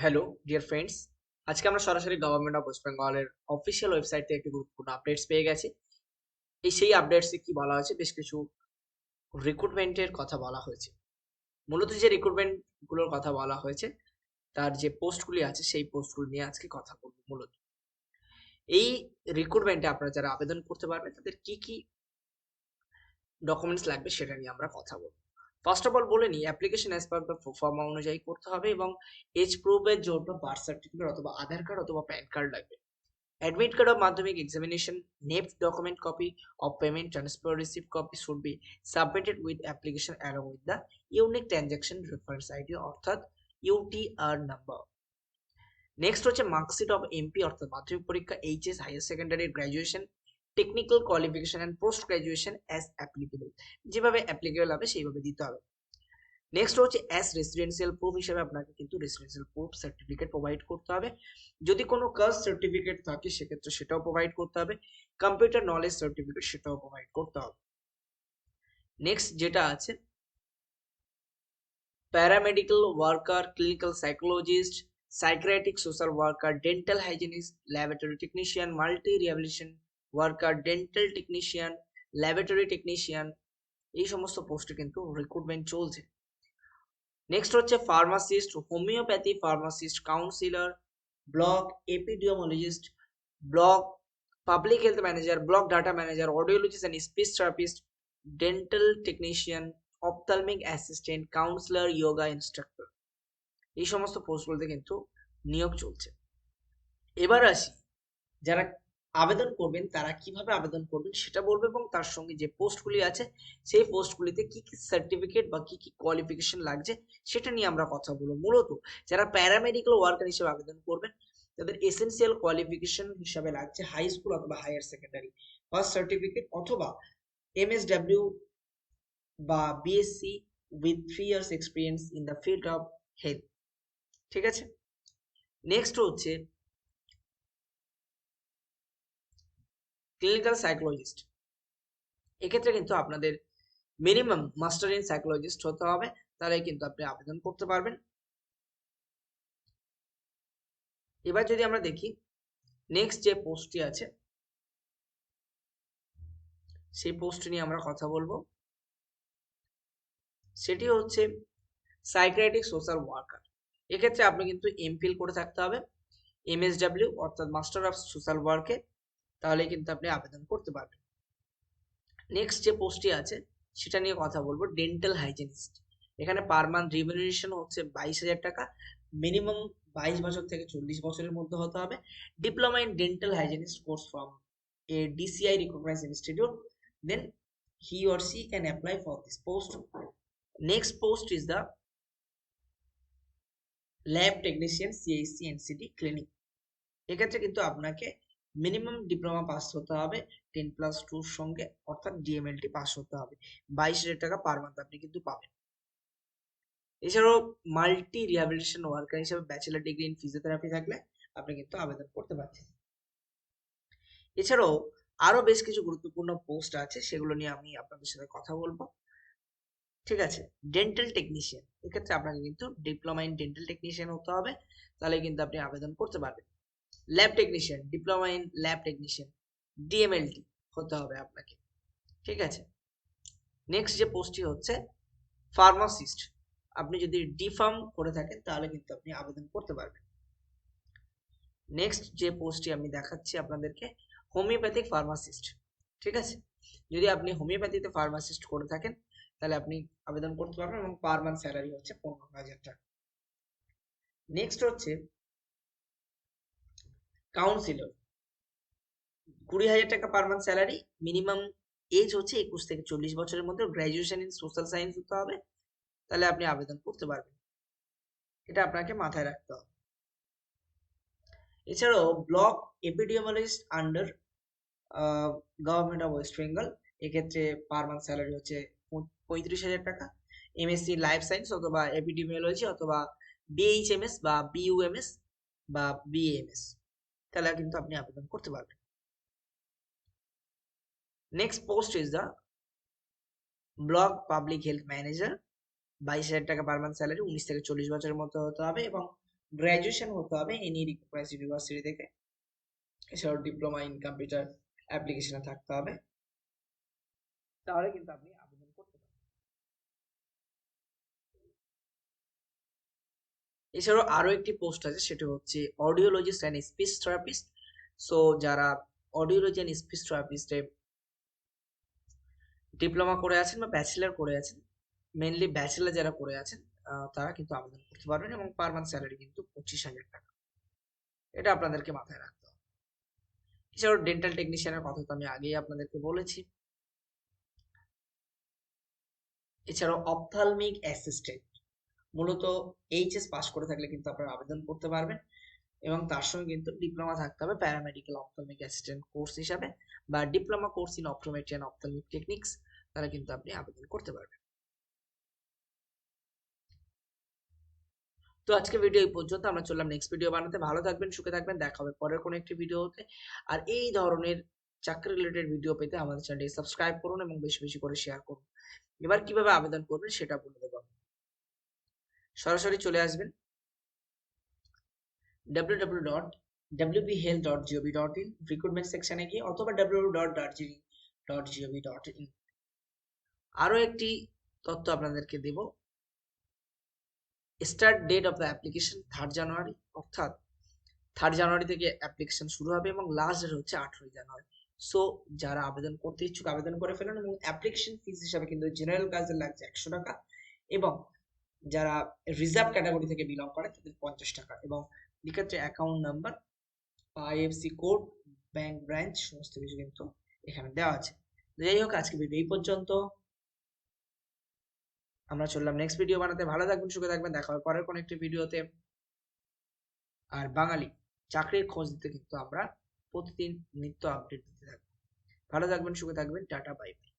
Hello dear friends আজকে আমরা সরাসরি গভর্নমেন্ট অফ ওয়েস্ট বেঙ্গলের অফিসিয়াল ওয়েবসাইট থেকে একটি গুরুত্বপূর্ণ আপডেটস পেয়ে গেছি। এই সেই আপডেটসে কি বলা হয়েছে? বেশ কিছু রিক্রুটমেন্টের কথা বলা হয়েছে। মূলত যে রিক্রুটমেন্টগুলোর কথা বলা হয়েছে, তার যে পোস্টগুলি আছে, সেই পোস্টগুলি নিয়ে আজকে কথা বলব মূলত। এই রিক্রুটমেন্টে আপনারা যারা আবেদন করতে পারবেন, তাদের কি কি ডকুমেন্টস লাগবে সেটা নিয়ে আমরা কথা বলব। ফার্স্ট অফ অল বলে নিই application as per the format অনুযায়ী করতে হবে এবং এজ প্রুফের জন্য বার্থ সার্টিফিকেট অথবা আধার কার্ড অথবা প্যান কার্ড লাগবে। Admit card of Madhyamik examination NEFT document copy of payment transfer receive copy should be submitted with application along with the unique transaction reference ID অর্থাৎ UTR number next হচ্ছে marksheet of MP অর্থাৎ মাধ্যমিক পরীক্ষা HS higher secondary graduation technical qualification and post graduation as applicable যেভাবে applicable হবে, সেইভাবে দিতে হবে। Next হচ্ছে অ্যাস রেসিডেন্সিয়াল প্রুফ হিসেবে আপনাকে কিন্তু রেসিডেন্সিয়াল প্রুফ সার্টিফিকেট প্রোভাইড করতে হবে। যদি কোনো কাস্ট সার্টিফিকেট থাকে, সেক্ষেত্রে সেটাও প্রোভাইড করতে হবে। কম্পিউটার নলেজ সার্টিফিকেট সেটাও প্রোভাইড করতে হবে। নেক্সট যেটা আছে paramedical worker clinical psychologist psychiatric social worker dental hygienist laboratory technician multi rehabilitation worker dental technician laboratory technician এই সমস্ত পোস্টে কিন্তু রিক্রুটমেন্ট চলছে। নেক্সট হচ্ছে pharmacist homeopathy pharmacist counsellor block epidemiologist block public health manager block data manager audiologist and speech therapist dental technician ophthalmic assistant counsellor yoga instructor এই সমস্ত পোস্টগুলোতে কিন্তু নিয়োগ চলছে। এবার আসি, যারা আবেদন করবেন, তারা কীভাবে আবেদন করবেন সেটা বলব এবং তার সঙ্গে যে পোস্টগুলি আছে, সেই পোস্টগুলিতে কি কি সার্টিফিকেট বা কি কি কোয়ালিফিকেশন লাগছে সেটা নিয়ে আমরা কথা বলব। মূলত যারা প্যারামেডিক্যাল ওয়ার্কার হিসেবে আবেদন করবেন, তাদের এসেন্সিয়াল কোয়ালিফিকেশন হিসাবে লাগছে হাই স্কুল অথবা হায়ার সেকেন্ডারি ফার্স্ট সার্টিফিকেট অথবা এমএসডাব্লিউ বা BSc with three years experience in the field of health ঠিক আছে? নেক্সট হচ্ছে ক্লিনিক্যাল সাইকোলজিস্ট এক্ষেত্রে কিন্তু আপনাদের মিনিমাম মাস্টার ইন সাইকোলজিস্ট হতে হবে। তাহলে কিন্তু আপনি আবেদন করতে পারবেন। এবার যদি আমরা দেখি নেক্সট যে পোস্টটি আছে, সেই পোস্ট নিয়ে আমরা কথা বলব। সেটি হচ্ছে সাইক্রাটিক সোশ্যাল ওয়ার্কার এক্ষেত্রে আপনি কিন্তু এমফিল করে থাকতে হবে। এমএসডাব্লিউ অর্থাৎ মাস্টার অফ সোশ্যাল ওয়ার্কে তাহলে কিন্তু আপনি আবেদন করতে পারবেন। নেক্সট যে পোস্টটি আছে, সেটা নিয়ে কথা বলব। ডেন্টাল হাইজেনিস্ট এখানে পার মান্থ রিমিউনারেশন হচ্ছে বাইশ হাজার টাকা। মিনিমাম বাইশ বছর থেকে চল্লিশ বছরের মধ্যে হতে হবে। Diploma in dental hygienist course from a DCI recognise institute then he or she can apply for this post next post is the lab technician CSC NCT clinic এক্ষেত্রে কিন্তু আপনাকে মিনিমাম ডিপ্লোমা পাস হতে হবে ten plus টুর সঙ্গে অর্থাৎ DMLT pass হতে হবে। বাইশ হাজার টাকা পার মান্থ আপনি কিন্তু পাবেন। এছাড়াও মাল্টি রিহ্যাবিলিটেশন ওয়ার্কার হিসেবে ব্যাচেলার ডিগ্রি ইন ফিজিওথেরাপি থাকলে আপনি কিন্তু আবেদন করতে পারছেন। এছাড়াও আরও বেশ কিছু গুরুত্বপূর্ণ পোস্ট আছে, সেগুলো নিয়ে আমি আপনাদের সাথে কথা বলব। ঠিক আছে? ডেন্টাল টেকনিশিয়ান এক্ষেত্রে আপনাকে কিন্তু ডিপ্লোমা ইন ডেন্টাল টেকনিশিয়ান হতে হবে। তাহলে কিন্তু আপনি আবেদন করতে পারবেন। Lab technician diploma in lab technician DMLT হতে হবে আপনাকে, ঠিক আছে? নেক্সট যে পোস্টটি হচ্ছে ফার্মাসিস্ট আপনি যদি ডিফার্ম করে থাকেন, তাহলে কিন্তু আপনি আবেদন করতে পারবেন। নেক্সট যে পোস্টটি আমি দেখাচ্ছি আপনাদেরকে হোমিওপ্যাথিক ফার্মাসিস্ট ঠিক আছে? যদি আপনি হোমিওপ্যাথিতে ফার্মাসিস্ট করে থাকেন, তাহলে আপনি আবেদন করতে পারবেন এবং পার মান্থ স্যালারি হচ্ছে পনেরো হাজার টাকা। নেক্সট হচ্ছে কাউন্সিলর কুড়ি হাজার টাকা per month salary minimum age হচ্ছে একুশ থেকে চল্লিশ বছরের মধ্যে গ্র্যাজুয়েশন ইন সোশ্যাল সায়েন্স হতে হবে, তাহলে আপনি আবেদন করতে পারবেন। এটা আপনাকে মাথায় রাখতে হবে। এছাড়াও block epidemiologist under government of West Bengal এক্ষেত্রে পার মান্থ স্যালারি হচ্ছে পঁয়ত্রিশ হাজার টাকা এমএসসি লাইফ সায়েন্স অথবা এপিডিমিওলজি অথবা বিএইচএমএস বা বিইউএমএস বা বিএএমএস তাহলে কিন্তু আপনি আবেদন করতে পারবেন next post is the block public health manager বাইশ হাজার টাকা পার মান্থ স্যালারি উনিশ থেকে চল্লিশ বছরের মধ্যে হতে হবে এবং গ্র্যাজুয়েশন হতে হবে এনি রিকগনাইজ ইউনিভার্সিটি থেকে। এছাড়াও ডিপ্লোমা ইন কম্পিউটার অ্যাপ্লিকেশনে থাকতে হবে। তাহলে কিন্তু আপনি আবেদন করতে পারবেন এছাড়াও আরও একটি পোস্ট আছে, সেটা হচ্ছে audiologist and speech therapist so যারা অডিওলজি অ্যান্ড স্পিচ থেরাপিস্টে ডিপ্লোমা করে আছেন বা ব্যাচেলার করে আছেন মেনলি ব্যাচেলার যারা করে আছেন তারা কিন্তু আবেদন করতে পারবেন এবং পার মান্থ স্যালারি কিন্তু পঁচিশ হাজার টাকা। এটা আপনাদেরকে মাথায় রাখতে হবে। এছাড়াও ডেন্টাল টেকনিশিয়ানের কথা তো আমি আগেই আপনাদেরকে বলেছি। এছাড়াও অপথালমিক অ্যাসিস্ট্যান্ট মূলত এইচএস পাস করে থাকলে কিন্তু আপনারা আবেদন করতে পারবেন। এবং তার সঙ্গে কিন্তু ডিপ্লোমা থাকতে হবে প্যারামেডিক্যাল অপথালমিক অ্যাসিস্ট্যান্ট কোর্স হিসাবে বা diploma course in optometry and ophthalmic techniques তারা কিন্তু আপনি আবেদন করতে পারবেন। তো আজকে ভিডিও এই পর্যন্ত, আমরা চললাম নেক্সট ভিডিও বানাতে। ভালো থাকবেন, সুখে থাকবেন, দেখা হবে পরের কোনো একটি ভিডিওতে আর এই ধরনের চাকরি রিলেটেড ভিডিও পেতে আমাদের চ্যানেলটি সাবস্ক্রাইব করুন এবং বেশি বেশি করে শেয়ার করুন। এবার কীভাবে আবেদন করবেন সেটা বলে দেবো আমি। সরাসরি চলে আসবেন। www.wbhealth.gov.in রিক্রুটমেন্ট সেকশনে গিয়ে অথবা www.darjeeling.gov.in আরও একটি তথ্য আপনাদেরকে দেব। Start date of the application third January অর্থাৎ থার্ড জানুয়ারি থেকে অ্যাপ্লিকেশন শুরু হবে এবং লাস্ট ডেট হচ্ছে আঠেরোই জানুয়ারি সো যারা আবেদন করতে ইচ্ছুক, আবেদন করে ফেলুন এবং অ্যাপ্লিকেশন ফিস হিসাবে কিন্তু জেনারেল কাজের লাগছে একশো টাকা এবং যারা রিজার্ভ ক্যাটাগরি থেকে বিলং করে তাদের পঞ্চাশ টাকা এবং এক্ষেত্রে account number IFSC code bank branch সমস্ত কিছু কিন্তু এখানে দেওয়া আছে। যাই হোক আজকে ভিডিও এই পর্যন্ত। আমরা চললাম নেক্সট ভিডিও বানাতে। ভালো থাকবেন, সুখে থাকবেন। দেখা হবে পরের কোনো একটি ভিডিওতে আর বাঙালি, চাকরির খোঁজ দিতে কিন্তু আমরা প্রতিদিন নিত্য আপডেট দিতে থাকব। ভালো থাকবেন, সুখে থাকবেন। Tata bye bye